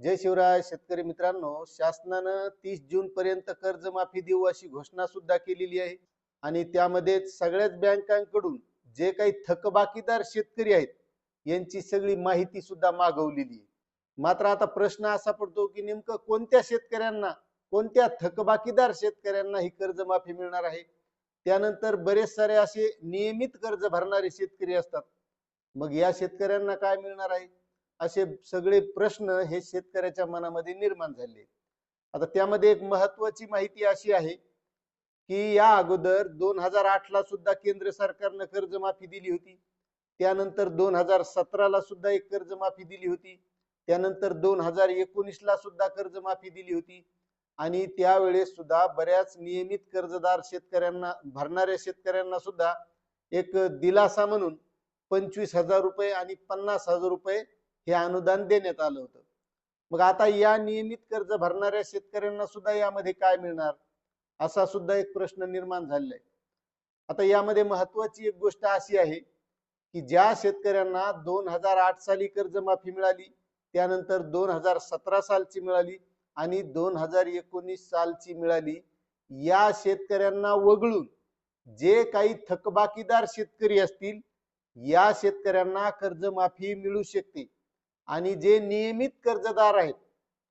जय शिवराय शेतकरी मित्रांनो शासनानं तीस जून पर्यंत कर्जमाफी देऊ अशी घोषणा सुद्धा केलेली आहे. आणि त्यामध्ये सगळ्याच बँकांकडून जे काही थकबाकीदार शेतकरी आहेत यांची सगळी माहिती सुद्धा मागवलेली आहे. मात्र आता प्रश्न असा पडतो की नेमकं कोणत्या शेतकऱ्यांना कोणत्या थकबाकीदार शेतकऱ्यांना ही कर्जमाफी मिळणार आहे? त्यानंतर बरेच सारे असे नियमित कर्ज भरणारे शेतकरी असतात. मग या शेतकऱ्यांना काय मिळणार आहे? असे सगळे प्रश्न हे शेतकऱ्याच्या मनामध्ये निर्माण झाले. आता त्यामध्ये एक महत्वाची माहिती अशी आहे की या अगोदर दोन हजार आठ ला सुद्धा केंद्र सरकारनं कर्जमाफी दिली होती. त्यानंतर दोन हजार सतराला सुद्धा एक कर्जमाफी दिली होती. त्यानंतर दोन हजार एकोणीस ला सुद्धा कर्जमाफी दिली होती. आणि त्यावेळेस सुद्धा बऱ्याच नियमित कर्जदार शेतकऱ्यांना भरणाऱ्या शेतकऱ्यांना सुद्धा एक दिलासा म्हणून पंचवीस हजार रुपये आणि पन्नास हजार रुपये हे अनुदान देण्यात आलं होतं. मग आता या नियमित कर्ज भरणाऱ्या शेतकऱ्यांना सुद्धा यामध्ये काय मिळणार? असा सुद्धा एक प्रश्न निर्माण झालेला आहे. आता यामध्ये महत्वाची एक गोष्ट अशी आहे की ज्या शेतकऱ्यांना दोन हजार आठ साली कर्जमाफी मिळाली त्यानंतर दोन हजार सतरा सालची मिळाली आणि दोन हजार एकोणीस सालची मिळाली या शेतकऱ्यांना वगळून जे काही थकबाकीदार शेतकरी असतील या शेतकऱ्यांना कर्जमाफी मिळू शकते. आणि जे नियमित कर्जदार आहेत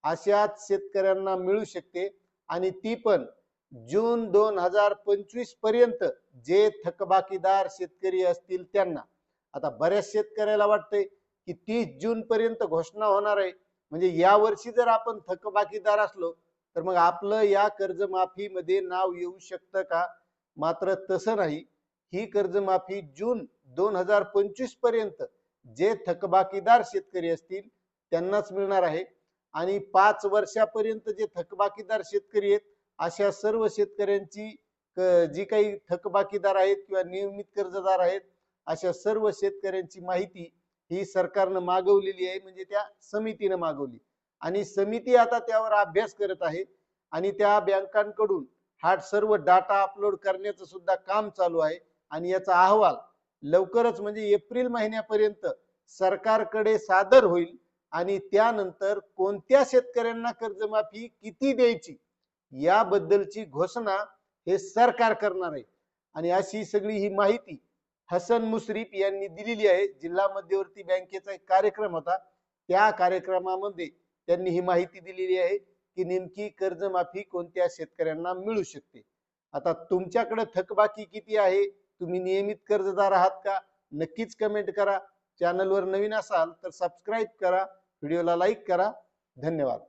अशाच शेतकऱ्यांना मिळू शकते. आणि ती पण जून दोन हजार पंचवीसपर्यंत जे थकबाकीदार शेतकरी असतील त्यांना. आता बऱ्याच शेतकऱ्याला वाटतंय की तीस जून पर्यंत घोषणा होणार आहे. म्हणजे या वर्षी जर आपण थकबाकीदार असलो तर मग आपलं या कर्जमाफीमध्ये नाव येऊ शकतं का? मात्र तसं नाही. ही कर्जमाफी जून दोन हजार पंचवीसपर्यंत जे थकबाकीदार शेतकरी असतील त्यांनाच मिळणार आहे. आणि पाच वर्षापर्यंत जे थकबाकीदार शेतकरी आहेत अशा सर्व शेतकऱ्यांची जी काही थकबाकीदार आहेत किंवा नियमित कर्जदार आहेत अशा सर्व शेतकऱ्यांची माहिती ही सरकारनं मागवलेली आहे म्हणजे त्या समितीनं मागवली. आणि समिती आता त्यावर अभ्यास करत आहे आणि त्या बँकांकडून हा सर्व डाटा अपलोड करण्याचं सुद्धा काम चालू आहे. आणि याचा अहवाल लवकरच म्हणजे एप्रिल महिन्यापर्यंत सरकारकडे सादर होईल आणि त्यानंतर कोणत्या शेतकऱ्यांना कर्जमाफी किती द्यायची याबद्दलची घोषणा हे सरकार करणार आहे. आणि अशी सगळी ही माहिती हसन मुश्रीफ यांनी दिलेली आहे. जिल्हा मध्यवर्ती बँकेचा एक कार्यक्रम होता. त्या कार्यक्रमामध्ये त्यांनी ही माहिती दिलेली आहे की नेमकी कर्जमाफी कोणत्या शेतकऱ्यांना मिळू शकते. आता तुमच्याकडे थकबाकी किती आहे? तुम्ही नियमित कर्जदार आहात का? नक्कीच कमेंट करा. चॅनलवर नवीन असाल तर सबस्क्राईब करा व्हिडिओला लाईक करा. धन्यवाद.